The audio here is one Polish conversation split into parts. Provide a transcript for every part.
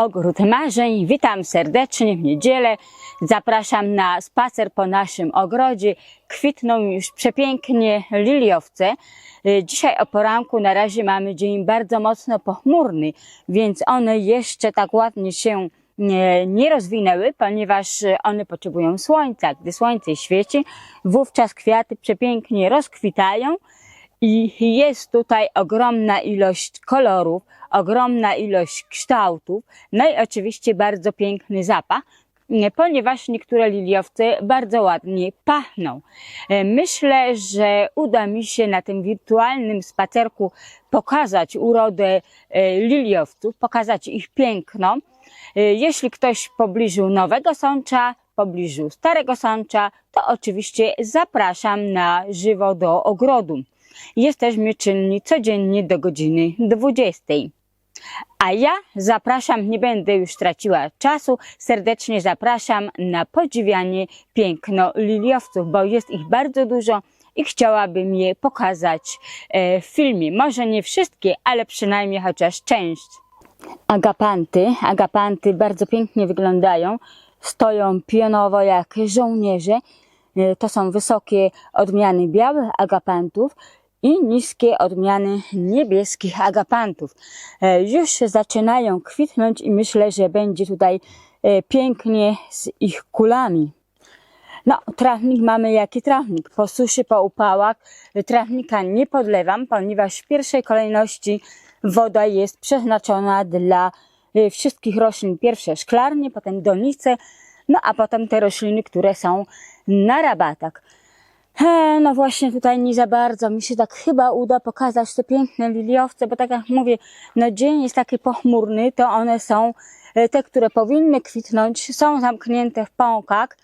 Ogród Marzeń. Witam serdecznie w niedzielę. Zapraszam na spacer po naszym ogrodzie. Kwitną już przepięknie liliowce. Y, Dzisiaj o poranku na razie mamy dzień bardzo mocno pochmurny, więc one jeszcze tak ładnie się nie, nie rozwinęły, ponieważ y, one potrzebują słońca. Gdy słońce świeci, wówczas kwiaty przepięknie rozkwitają. I jest tutaj ogromna ilość kolorów, ogromna ilość kształtów, no i oczywiście bardzo piękny zapach, nie, ponieważ niektóre liliowce bardzo ładnie pachną. E, Myślę, że uda mi się na tym wirtualnym spacerku pokazać urodę e, liliowców, pokazać ich piękno. E, Jeśli ktoś w pobliżu Nowego Sącza, w pobliżu Starego Sącza, to oczywiście zapraszam na żywo do ogrodu. Jesteśmy czynni codziennie do godziny 20. A ja zapraszam, nie będę już traciła czasu, serdecznie zapraszam na podziwianie piękno liliowców, bo jest ich bardzo dużo i chciałabym je pokazać e, w filmie. Może nie wszystkie, ale przynajmniej chociaż część. Agapanty, agapanty bardzo pięknie wyglądają, stoją pionowo jak żołnierze. E, To są wysokie odmiany białych agapantów i niskie odmiany niebieskich agapantów. E, Już zaczynają kwitnąć i myślę, że będzie tutaj e, pięknie z ich kulami. No, trawnik mamy jaki trawnik. Po suszy, po upałach trawnika nie podlewam, ponieważ w pierwszej kolejności woda jest przeznaczona dla e, wszystkich roślin. Pierwsze szklarnie, potem donice, no a potem te rośliny, które są na rabatach. He, no właśnie tutaj nie za bardzo mi się tak chyba uda pokazać te piękne liliowce, bo tak jak mówię, no dzień jest taki pochmurny, to one są e, te, które powinny kwitnąć, są zamknięte w pąkach.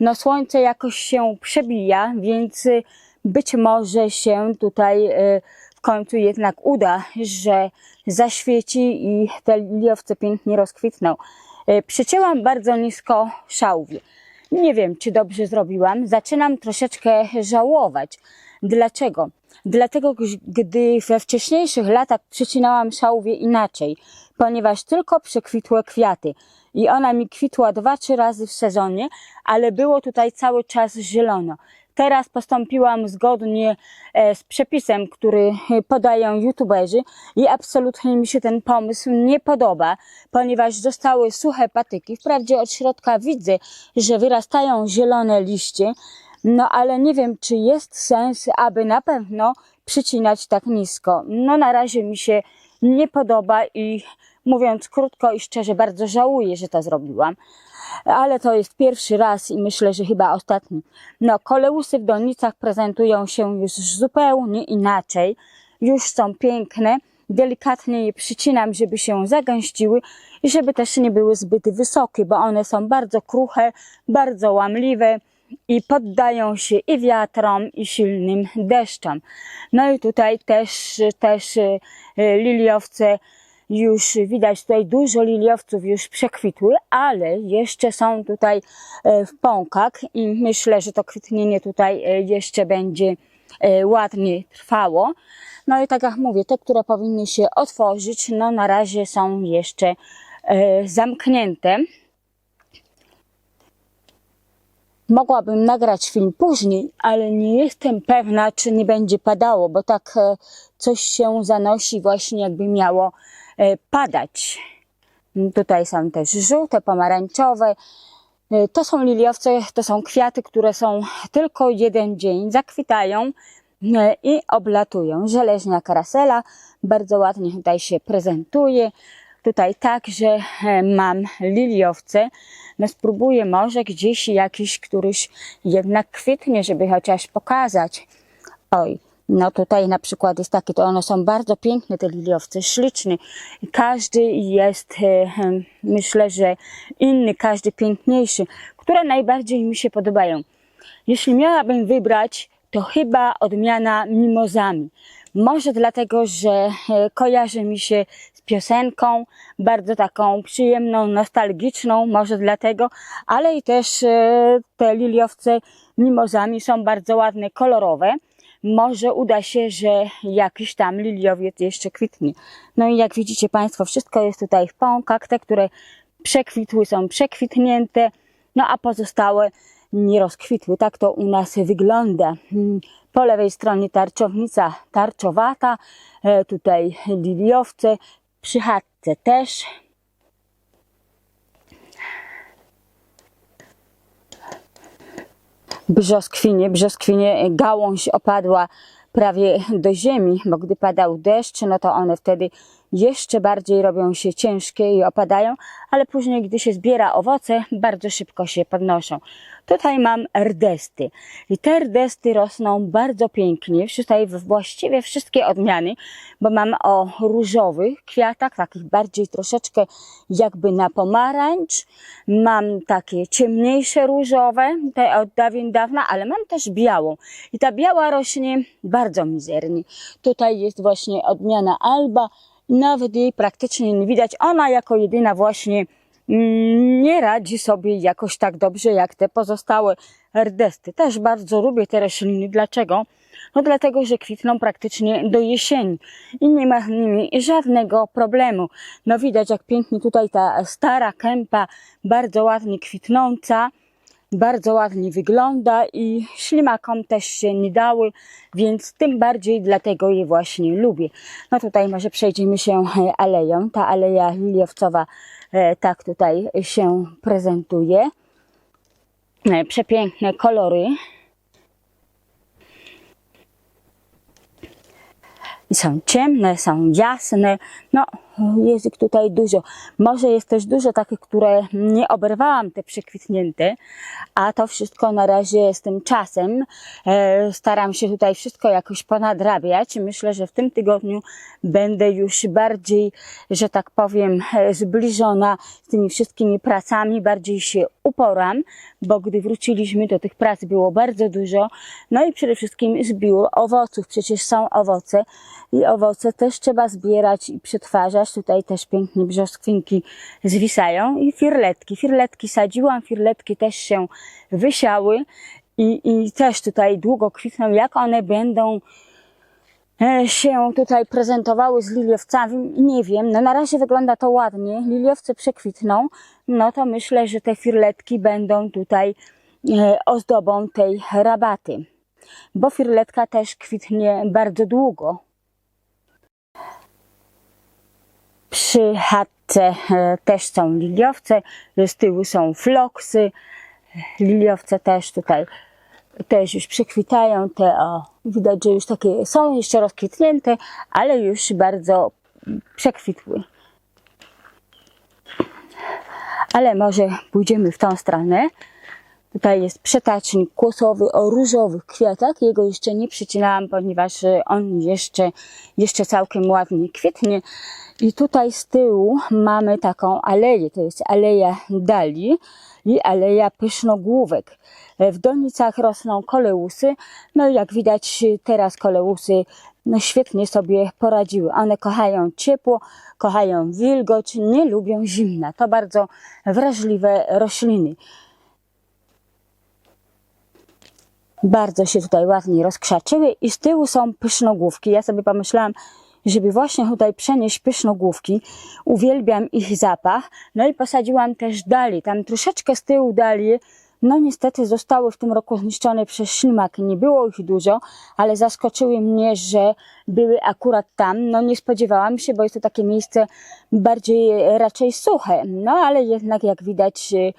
No słońce jakoś się przebija, więc y, być może się tutaj y, w końcu jednak uda, że zaświeci i te liliowce pięknie rozkwitną. Y, Przycięłam bardzo nisko szałwię. Nie wiem, czy dobrze zrobiłam. Zaczynam troszeczkę żałować. Dlaczego? Dlatego, gdy we wcześniejszych latach przycinałam szałwię inaczej, ponieważ tylko przekwitłe kwiaty i ona mi kwitła dwa, trzy razy w sezonie, ale było tutaj cały czas zielono. Teraz postąpiłam zgodnie e, z przepisem, który e, podają youtuberzy i absolutnie mi się ten pomysł nie podoba, ponieważ zostały suche patyki. Wprawdzie od środka widzę, że wyrastają zielone liście, no ale nie wiem, czy jest sens, aby na pewno przycinać tak nisko. No na razie mi się nie podoba i mówiąc krótko i szczerze, bardzo żałuję, że to zrobiłam. Ale to jest pierwszy raz i myślę, że chyba ostatni. No, koleusy w donicach prezentują się już zupełnie inaczej. Już są piękne. Delikatnie je przycinam, żeby się zagęściły i żeby też nie były zbyt wysokie, bo one są bardzo kruche, bardzo łamliwe i poddają się i wiatrom, i silnym deszczom. No i tutaj też, też e, liliowce już widać tutaj dużo liliowców już przekwitły, ale jeszcze są tutaj e, w pąkach i myślę, że to kwitnienie tutaj e, jeszcze będzie e, ładnie trwało. No i tak jak mówię, te, które powinny się otworzyć, no na razie są jeszcze zamknięte. Mogłabym nagrać film później, ale nie jestem pewna, czy nie będzie padało, bo tak coś się zanosi właśnie jakby miało padać. Tutaj są też żółte, pomarańczowe. E, To są liliowce, to są kwiaty, które są tylko jeden dzień, zakwitają e, i oblatują. Żeleźnia karasela bardzo ładnie tutaj się prezentuje. Tutaj także e, mam liliowce. No spróbuję może gdzieś jakiś, któryś jednak kwitnie, żeby chociaż pokazać. Oj, no tutaj na przykład jest takie, to one są bardzo piękne, te liliowce, śliczne. Każdy jest, e, e, myślę, że inny, każdy piękniejszy. Które najbardziej mi się podobają? Jeśli miałabym wybrać, to chyba odmiana mimozami. Może dlatego, że e, kojarzy mi się z piosenką, bardzo taką przyjemną, nostalgiczną, może dlatego, ale i też e, te liliowce mimozami są bardzo ładne, kolorowe. Może uda się, że jakiś tam liliowiec jeszcze kwitnie. No i jak widzicie Państwo, wszystko jest tutaj w pąkach, te, które przekwitły są przekwitnięte, no a pozostałe nie rozkwitły. Tak to u nas wygląda. Mm, Po lewej stronie tarczownica tarczowata, e, tutaj liliowce, przy chatce też. Brzoskwinie. Brzoskwinie gałąź opadła prawie do ziemi, bo gdy padał deszcz, no to one wtedy jeszcze bardziej robią się ciężkie i opadają, ale później, gdy się zbiera owoce, bardzo szybko się podnoszą. Tutaj mam rdesty i te rdesty rosną bardzo pięknie. Tutaj właściwie wszystkie odmiany, bo mam o różowych kwiatach, takich bardziej troszeczkę jakby na pomarańcz. Mam takie ciemniejsze różowe, te od dawien dawna, ale mam też białą. I ta biała rośnie bardzo mizernie. Tutaj jest właśnie odmiana alba, nawet jej praktycznie nie widać. Ona jako jedyna właśnie mm, nie radzi sobie jakoś tak dobrze jak te pozostałe rdesty. Też bardzo lubię te rośliny. Dlaczego? No dlatego, że kwitną praktycznie do jesieni i nie ma z nimi żadnego problemu. No widać jak pięknie tutaj ta stara kępa, bardzo ładnie kwitnąca, bardzo ładnie wygląda i ślimakom też się nie dały, więc tym bardziej dlatego je właśnie lubię. No tutaj może przejdziemy się e, aleją. Ta aleja liliowcowa e, tak tutaj się prezentuje. E, Przepiękne kolory. I są ciemne, są jasne. No, jest ich tutaj dużo. Może jest też dużo takich, które nie oberwałam, te przekwitnięte, a to wszystko na razie z tym czasem. E, staram się tutaj wszystko jakoś ponadrabiać. Myślę, że w tym tygodniu będę już bardziej, że tak powiem, e, zbliżona z tymi wszystkimi pracami, bardziej się uporam, bo gdy wróciliśmy, to tych prac było bardzo dużo. No i przede wszystkim zbiór owoców. Przecież są owoce i owoce też trzeba zbierać i przetwarzać. Tutaj też pięknie brzoskwinki zwisają i firletki. Firletki sadziłam, firletki też się wysiały i, i też tutaj długo kwitną. Jak one będą się tutaj prezentowały z liliowcami, nie wiem. No na razie wygląda to ładnie. Liliowce przekwitną, no to myślę, że te firletki będą tutaj e, ozdobą tej rabaty. Bo firletka też kwitnie bardzo długo. Przy chatce e, też są liliowce, z tyłu są floksy. Liliowce też tutaj też już przekwitają, te o, widać, że już takie są jeszcze rozkwitnięte, ale już bardzo przekwitły. Ale może pójdziemy w tą stronę. Tutaj jest przetacznik kłosowy o różowych kwiatach. Jego jeszcze nie przycinałam, ponieważ e, on jeszcze, jeszcze całkiem ładnie kwitnie. I tutaj z tyłu mamy taką aleję. To jest aleja dali i aleja pysznogłówek. E, W donicach rosną koleusy. No i jak widać teraz koleusy no świetnie sobie poradziły. One kochają ciepło, kochają wilgoć, nie lubią zimna. To bardzo wrażliwe rośliny. Bardzo się tutaj ładnie rozkrzaczyły i z tyłu są pysznogłówki. Ja sobie pomyślałam, żeby właśnie tutaj przenieść pysznogłówki. Uwielbiam ich zapach. No i posadziłam też dali. Tam troszeczkę z tyłu dali. No niestety zostały w tym roku zniszczone przez ślimaki. Nie było ich dużo, ale zaskoczyły mnie, że były akurat tam. No nie spodziewałam się, bo jest to takie miejsce bardziej raczej suche. No ale jednak jak widać e,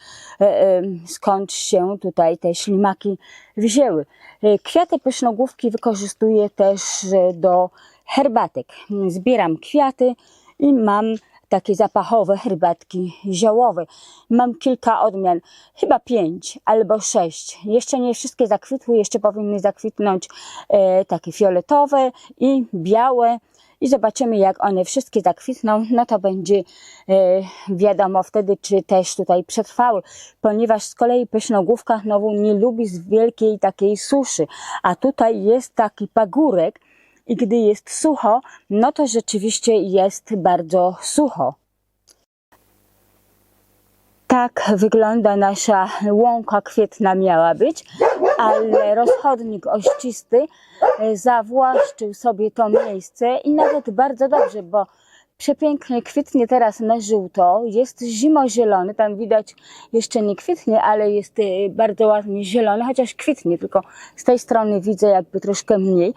e, skąd się tutaj te ślimaki wzięły. E, Kwiaty pysznogłówki wykorzystuję też e, do herbatek. Zbieram kwiaty i mam takie zapachowe herbatki ziołowe. Mam kilka odmian, chyba pięć albo sześć. Jeszcze nie wszystkie zakwitły, jeszcze powinny zakwitnąć e, takie fioletowe i białe. I zobaczymy, jak one wszystkie zakwitną, no to będzie e, wiadomo wtedy, czy też tutaj przetrwały, ponieważ z kolei pysznogłówka znowu nie lubi z wielkiej takiej suszy, a tutaj jest taki pagórek, i gdy jest sucho, no to rzeczywiście jest bardzo sucho. Tak wygląda nasza łąka kwietna miała być. ale rozchodnik ościsty e, zawłaszczył sobie to miejsce i nawet bardzo dobrze, bo przepięknie kwitnie teraz na żółto, jest zimozielony, tam widać jeszcze nie kwitnie, ale jest e, bardzo ładnie zielony, chociaż kwitnie, tylko z tej strony widzę jakby troszkę mniej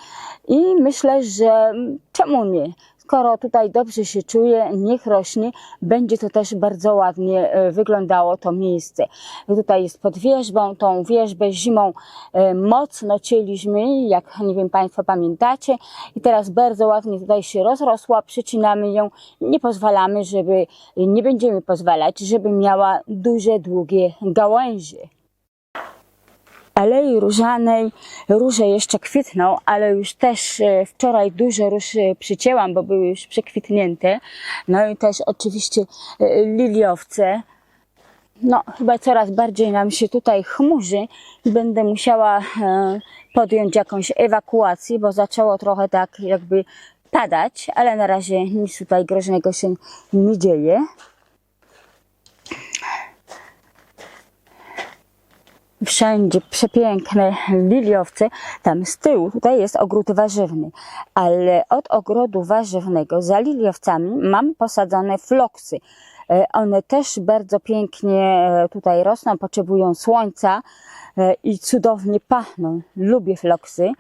i myślę, że mm, czemu nie? Skoro tutaj dobrze się czuje, niech rośnie, będzie to też bardzo ładnie e, wyglądało to miejsce. Tutaj jest pod wierzbą, tą wierzbę zimą e, mocno cięliśmy, jak nie wiem Państwo pamiętacie i teraz bardzo ładnie tutaj się rozrosła, przycinamy ją, nie pozwalamy, żeby, nie będziemy pozwalać, żeby miała duże, długie gałęzie. Alei Różanej róże jeszcze kwitną, ale już też e, wczoraj dużo róż e, przycięłam, bo były już przekwitnięte. No i też oczywiście e, liliowce. No, chyba coraz bardziej nam się tutaj chmurzy i będę musiała podjąć jakąś ewakuację, bo zaczęło trochę tak jakby padać, ale na razie nic tutaj groźnego się nie dzieje. Wszędzie przepiękne liliowce. Tam z tyłu tutaj jest ogród warzywny, ale od ogrodu warzywnego za liliowcami mam posadzone floksy. E, One też bardzo pięknie e, tutaj rosną, potrzebują słońca e, i cudownie pachną. Lubię floksy,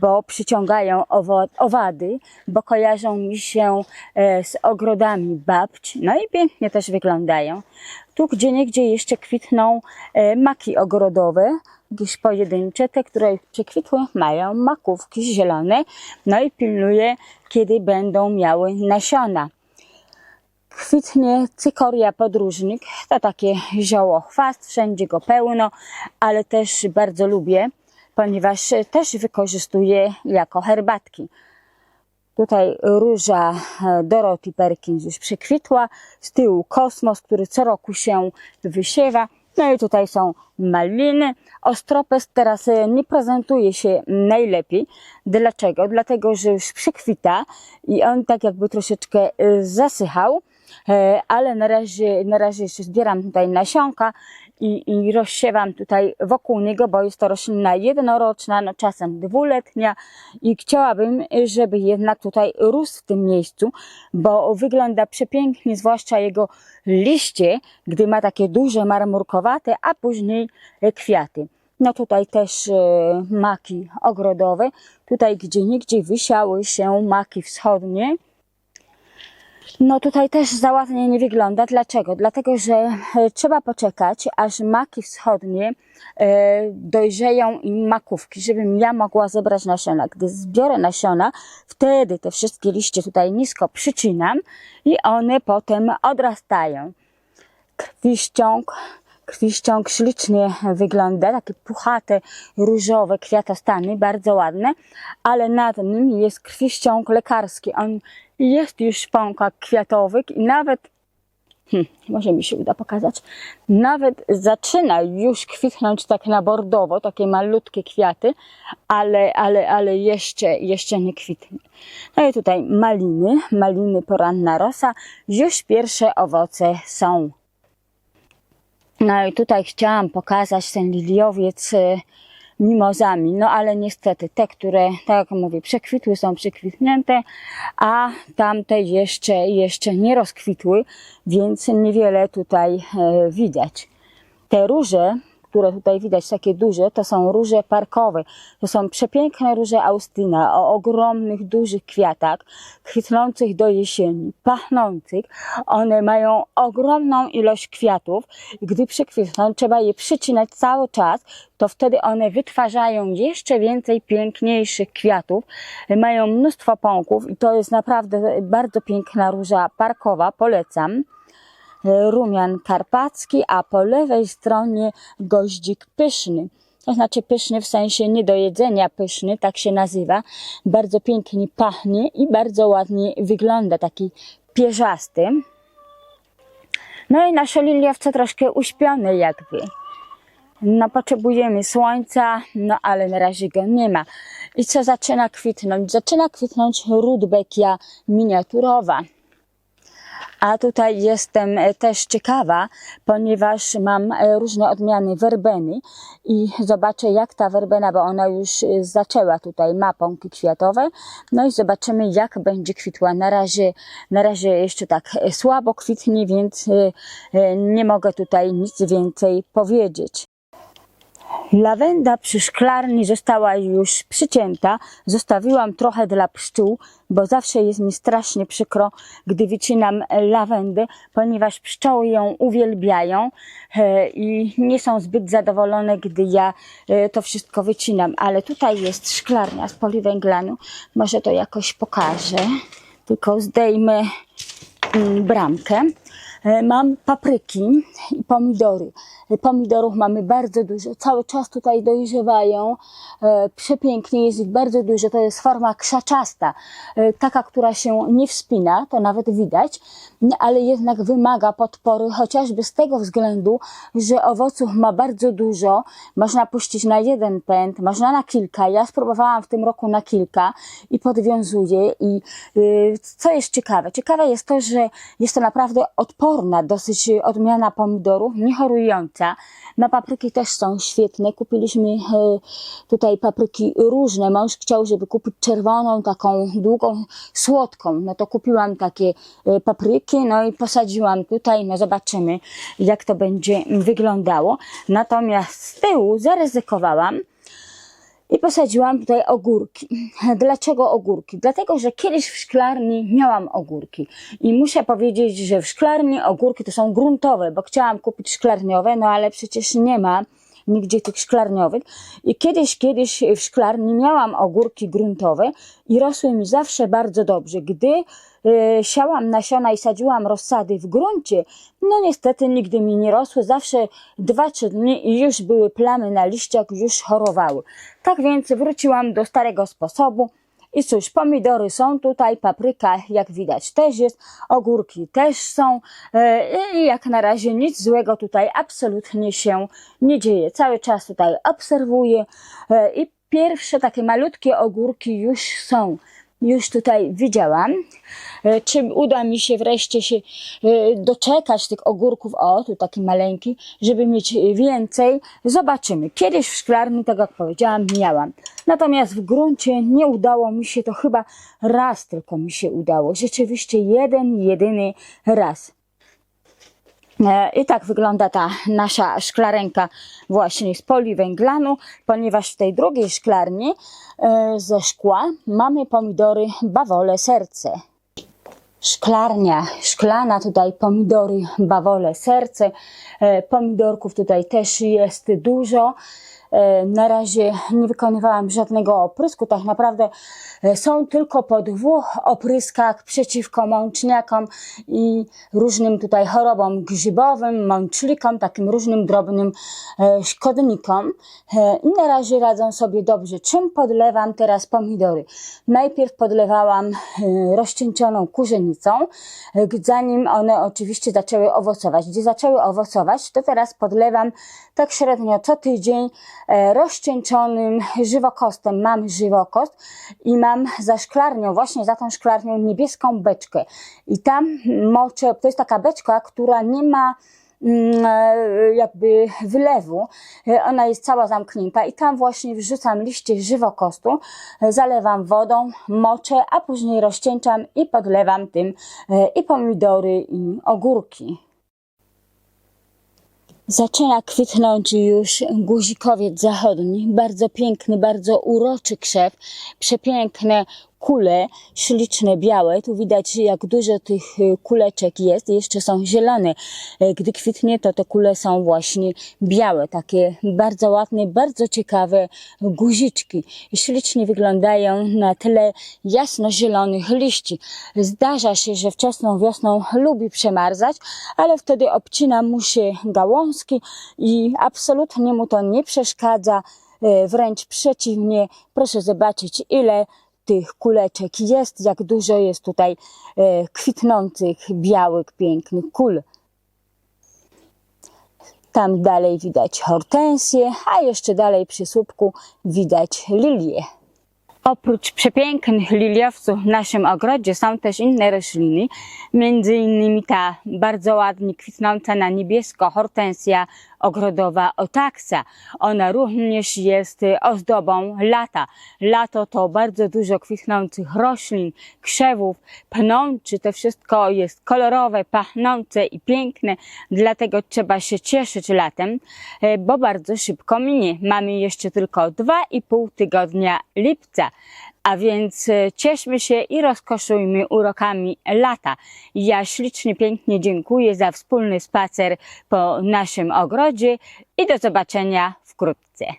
bo przyciągają owady, bo kojarzą mi się z ogrodami babć. No i pięknie też wyglądają. Tu gdzie niegdzie jeszcze kwitną e, maki ogrodowe, jakieś pojedyncze, te, które przekwitły, mają makówki zielone. No i pilnuję, kiedy będą miały nasiona kwitnie cykoria podróżnik. To takie zioło chwast, wszędzie go pełno, ale też bardzo lubię, ponieważ też wykorzystuję jako herbatki. Tutaj róża e, Dorothy Perkins już przekwitła, z tyłu kosmos, który co roku się wysiewa. No i tutaj są maliny. Ostropes teraz e, nie prezentuje się najlepiej. Dlaczego? Dlatego, że już przekwita i on tak jakby troszeczkę e, zasychał. Ale na razie, na razie jeszcze zbieram tutaj nasionka i, i rozsiewam tutaj wokół niego, bo jest to roślina jednoroczna, no czasem dwuletnia i chciałabym, żeby jednak tutaj rósł w tym miejscu, bo wygląda przepięknie, zwłaszcza jego liście, gdy ma takie duże marmurkowate, a później kwiaty. No tutaj też e, maki ogrodowe, tutaj gdzie nigdzie wysiały się maki wschodnie, no tutaj też za ładnie nie wygląda. Dlaczego? Dlatego, że e, trzeba poczekać, aż maki wschodnie e, dojrzeją i makówki, żebym ja mogła zebrać nasiona. Gdy zbiorę nasiona, wtedy te wszystkie liście tutaj nisko przycinam i one potem odrastają. Krwiściąg, krwiściąg ślicznie wygląda, takie puchate, różowe kwiatostany, bardzo ładne, ale nad nim jest krwiściąg lekarski. On jest już w pąkach kwiatowych i nawet, hmm, może mi się uda pokazać, nawet zaczyna już kwitnąć tak na bordowo, takie malutkie kwiaty, ale, ale, ale jeszcze, jeszcze nie kwitnie. No i tutaj maliny, maliny poranna rosa, już pierwsze owoce są. No i tutaj chciałam pokazać ten liliowiec y, mimozami, no ale niestety te, które, tak jak mówię, przekwitły są przekwitnięte, a tamte jeszcze, jeszcze nie rozkwitły, więc niewiele tutaj e, widać. Te róże, które tutaj widać, takie duże, to są róże parkowe. To są przepiękne róże Austina o ogromnych, dużych kwiatach, kwitnących do jesieni, pachnących. One mają ogromną ilość kwiatów. Gdy przekwitną, trzeba je przycinać cały czas, to wtedy one wytwarzają jeszcze więcej piękniejszych kwiatów. Mają mnóstwo pąków i to jest naprawdę bardzo piękna róża parkowa, polecam rumian karpacki, a po lewej stronie goździk pyszny. To znaczy pyszny w sensie nie do jedzenia pyszny, tak się nazywa. Bardzo pięknie pachnie i bardzo ładnie wygląda, taki pierzasty. No i nasze liliowce troszkę uśpione jakby. No potrzebujemy słońca, no ale na razie go nie ma. I co zaczyna kwitnąć? Zaczyna kwitnąć rudbekia miniaturowa A tutaj jestem e, też ciekawa, ponieważ mam e, różne odmiany werbeny i zobaczę jak ta werbena, bo ona już e, zaczęła tutaj, ma pąki kwiatowe. No i zobaczymy jak będzie kwitła. Na razie, na razie jeszcze tak słabo kwitnie, więc nie mogę tutaj nic więcej powiedzieć. Lawenda przy szklarni została już przycięta. Zostawiłam trochę dla pszczół, bo zawsze jest mi strasznie przykro, gdy wycinam lawendę, ponieważ pszczoły ją uwielbiają e, i nie są zbyt zadowolone, gdy ja e, to wszystko wycinam. Ale tutaj jest szklarnia z poliwęglanu. Może to jakoś pokażę. Tylko zdejmę mm, bramkę. E, Mam papryki i pomidory. E, Pomidorów mamy bardzo dużo. Cały czas tutaj dojrzewają. E, Przepięknie jest ich bardzo dużo. To jest forma krzaczasta. Taka, która się nie wspina, to nawet widać, n- ale jednak wymaga podpory, chociażby z tego względu, że owoców ma bardzo dużo. Można puścić na jeden pęd, można na kilka. Ja spróbowałam w tym roku na kilka i podwiązuję. I y, co jest ciekawe? Ciekawe jest to, że jest to naprawdę odporna dosyć odmiana pomidorów, niechorująca. Na papryki też są świetne. Kupiliśmy e, tutaj papryki różne. Mąż chciał, żeby kupić czerwoną, taką długą, słodką. No to kupiłam takie e, papryki, no i posadziłam tutaj. No zobaczymy, jak to będzie wyglądało. Natomiast z tyłu zaryzykowałam i posadziłam tutaj ogórki. Dlaczego ogórki? Dlatego, że kiedyś w szklarni miałam ogórki i muszę powiedzieć, że w szklarni ogórki to są gruntowe, bo chciałam kupić szklarniowe, no ale przecież nie ma nigdzie tych szklarniowych. I kiedyś, kiedyś w szklarni miałam ogórki gruntowe i rosły mi zawsze bardzo dobrze. Gdy e, siałam nasiona i sadziłam rozsady w gruncie, no niestety nigdy mi nie rosły. Zawsze dwa, trzy dni i już były plamy na liściach, już chorowały. Tak więc wróciłam do starego sposobu. I cóż, pomidory są tutaj, papryka jak widać też jest, ogórki też są e, i jak na razie nic złego tutaj absolutnie się nie dzieje. Cały czas tutaj obserwuję e, i pierwsze takie malutkie ogórki już są. Już tutaj widziałam. E, Czy uda mi się wreszcie się e, doczekać tych ogórków, o tu taki maleńki, żeby mieć więcej? Zobaczymy. Kiedyś w szklarni, tak jak powiedziałam, miałam. Natomiast w gruncie nie udało mi się, to chyba raz tylko mi się udało. Rzeczywiście jeden, jedyny raz. E, I tak wygląda ta nasza szklarenka właśnie z poliwęglanu, ponieważ w tej drugiej szklarni e, ze szkła mamy pomidory bawole serce. Szklarnia, szklana tutaj pomidory, bawole, serce. E, Pomidorków tutaj też jest dużo. E, Na razie nie wykonywałam żadnego oprysku. Tak naprawdę e, są tylko po dwóch opryskach przeciwko mączniakom i różnym tutaj chorobom grzybowym, mączlikom, takim różnym drobnym e, szkodnikom. I na razie radzą sobie dobrze. Czym podlewam teraz pomidory? Najpierw podlewałam rozcieńczoną kurzenicą, zanim one oczywiście zaczęły owocować. Gdzie zaczęły owocować, to teraz podlewam tak średnio co tydzień rozcieńczonym żywokostem. Mam żywokost i mam za szklarnią, właśnie za tą szklarnią niebieską beczkę. I tam moczę, to jest taka beczka, która nie ma mm, e, jakby wylewu. E, Ona jest cała zamknięta i tam właśnie wrzucam liście żywokostu, e, zalewam wodą, moczę, a później rozcieńczam i podlewam tym e, i pomidory i ogórki. Zaczyna kwitnąć już guzikowiec zachodni. Bardzo piękny, bardzo uroczy krzew. Przepiękne kule, śliczne, białe. Tu widać, jak dużo tych y, kuleczek jest. Jeszcze są zielone. E, Gdy kwitnie, to te kule są właśnie białe. Takie bardzo ładne, bardzo ciekawe guziczki. Ślicznie wyglądają na tle jasno-zielonych liści. Zdarza się, że wczesną wiosną lubi przemarzać, ale wtedy obcina mu się gałązki i absolutnie mu to nie przeszkadza. E, Wręcz przeciwnie, proszę zobaczyć, ile tych kuleczek jest, jak dużo jest tutaj e, kwitnących, białych, pięknych kul. Tam dalej widać hortensję, a jeszcze dalej przy słupku widać lilię. Oprócz przepięknych liliowców w naszym ogrodzie są też inne rośliny, między innymi ta bardzo ładnie kwitnąca na niebiesko hortensja ogrodowa otaksa. Ona również jest y, ozdobą lata. Lato to bardzo dużo kwitnących roślin, krzewów, pnączy. To wszystko jest kolorowe, pachnące i piękne, dlatego trzeba się cieszyć latem, e, bo bardzo szybko minie. Mamy jeszcze tylko dwa i pół tygodnia lipca. A więc e, cieszmy się i rozkoszujmy urokami lata. Ja ślicznie, pięknie dziękuję za wspólny spacer po naszym ogrodzie i do zobaczenia wkrótce.